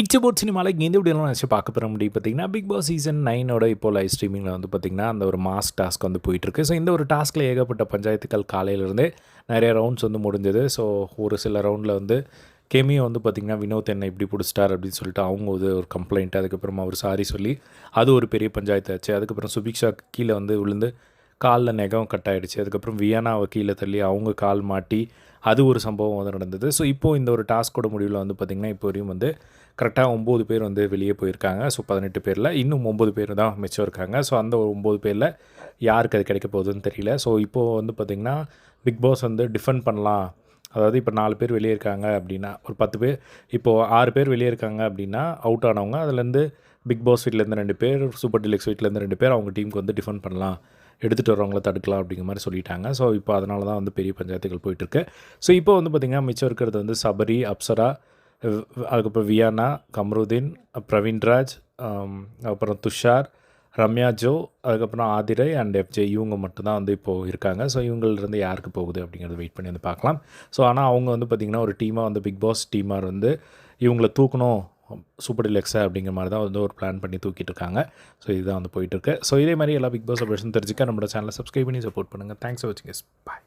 It's about சினிமாவில் எந்த இப்படியெல்லாம் நினச்சி பார்க்க போகிற முடியும். பார்த்தீங்கன்னா பிக் பாஸ் சீசன் நைனோட இப்போ லைவ் ஸ்ட்ரீமிங்கில் வந்து பார்த்திங்கன்னா அந்த ஒரு மாஸ் டாஸ்க் வந்து போயிட்டுருக்கு. ஸோ இந்த ஒரு டாஸ்கில் ஏகப்பட்ட பஞ்சாயத்துக்கள் காலையிலேருந்தே நிறைய ரவுண்ட்ஸ் வந்து முடிஞ்சது. ஸோ ஒரு சில ரவுண்டில் வந்து கெமியை வந்து பார்த்திங்கன்னா வினோத் என்னை இப்படி பிடிச்சிட்டார் அப்படின்னு சொல்லிட்டு அவங்க வந்து ஒரு கம்ப்ளைண்ட் அதுக்கப்புறமா அவர் சாரி சொல்லி அது ஒரு பெரிய பஞ்சாயத்து ஆச்சு. அதுக்கப்புறம் சுபிக்ஷா கீழே வந்து விழுந்து காலில் நெகம் கட் ஆகிடுச்சு அதுக்கப்புறம் வியானாவை கீழே தள்ளி அவங்க கால் மாட்டி அது ஒரு சம்பவம் வந்து நடந்தது. ஸோ இப்போது இந்த ஒரு டாஸ்க்கோட முடிவில் வந்து பார்த்திங்கன்னா இப்போ வரையும் வந்து கரெக்டாக ஒம்பது பேர் வந்து வெளியே போயிருக்காங்க. ஸோ பதினெட்டு பேரில் இன்னும் ஒம்பது பேர் தான் மிச்சம் இருக்காங்க. ஸோ அந்த ஒரு ஒம்பது பேரில் யாருக்கு அது கிடைக்க போகுதுன்னு தெரியல. ஸோ இப்போது வந்து பார்த்திங்கன்னா பிக் பாஸ் வந்து டிஃபெண்ட் பண்ணலாம். அதாவது இப்போ நாலு பேர் வெளியே இருக்காங்க அப்படின்னா ஒரு பத்து பேர் இப்போது ஆறு பேர் வெளியே இருக்காங்க அப்படின்னா அவுட் ஆனவங்க அதுலேருந்து பிக் பாஸ் வீட்லேருந்து ரெண்டு பேர் சூப்பர் டிலக்ஸ் வீட்டிலேருந்து ரெண்டு பேர் அவங்க டீமுக்கு வந்து டிஃபெண்ட் பண்ணலாம். எடுத்துகிட்டு வரவங்கள தடுக்கலாம் அப்படிங்கிற மாதிரி சொல்லிட்டாங்க. ஸோ இப்போ அதனால தான் வந்து பெரிய பஞ்சாயத்துகள் போயிட்டுருக்கு. ஸோ இப்போ வந்து பார்த்திங்கன்னா மிச்சம் இருக்கிறது வந்து சபரி அப்சரா அதுக்கப்புறம் வியானா கம்ருதீன் பிரவீன்ராஜ் அப்புறம் துஷார் ரம்யா ஜோ அதுக்கப்புறம் ஆதிரை அண்ட் எஃப்ஜே இவங்க மட்டும்தான் வந்து இப்போது இருக்காங்க. ஸோ இவங்களிருந்து யாருக்கு போகுது அப்படிங்கிறத வெயிட் பண்ணி வந்து பார்க்கலாம். ஸோ ஆனால் அவங்க வந்து பார்த்திங்கன்னா ஒரு டீமாக வந்து பிக் பாஸ் டீமாக வந்து இவங்களை தூக்கணும் சூப்பர் டிலெக்ஸா அப்படிங்கிற மாதிரி தான் வந்து ஒரு பிளான் பண்ணி தூக்கிட்டு இருக்காங்க. ஸோ இதுதான் வந்து போயிட்டுருக்கு ஸோ இதே மாதிரி எல்லா பிக் பாஸ் அப்டேஷன் தெரிஞ்சுக்க நம்மளோட சேனலை சப்ஸ்கிரைப் பண்ணி சப்போர்ட் பண்ணுங்கள் தேங்க்ஸ் ஃபார் வாட்சிங் பாய்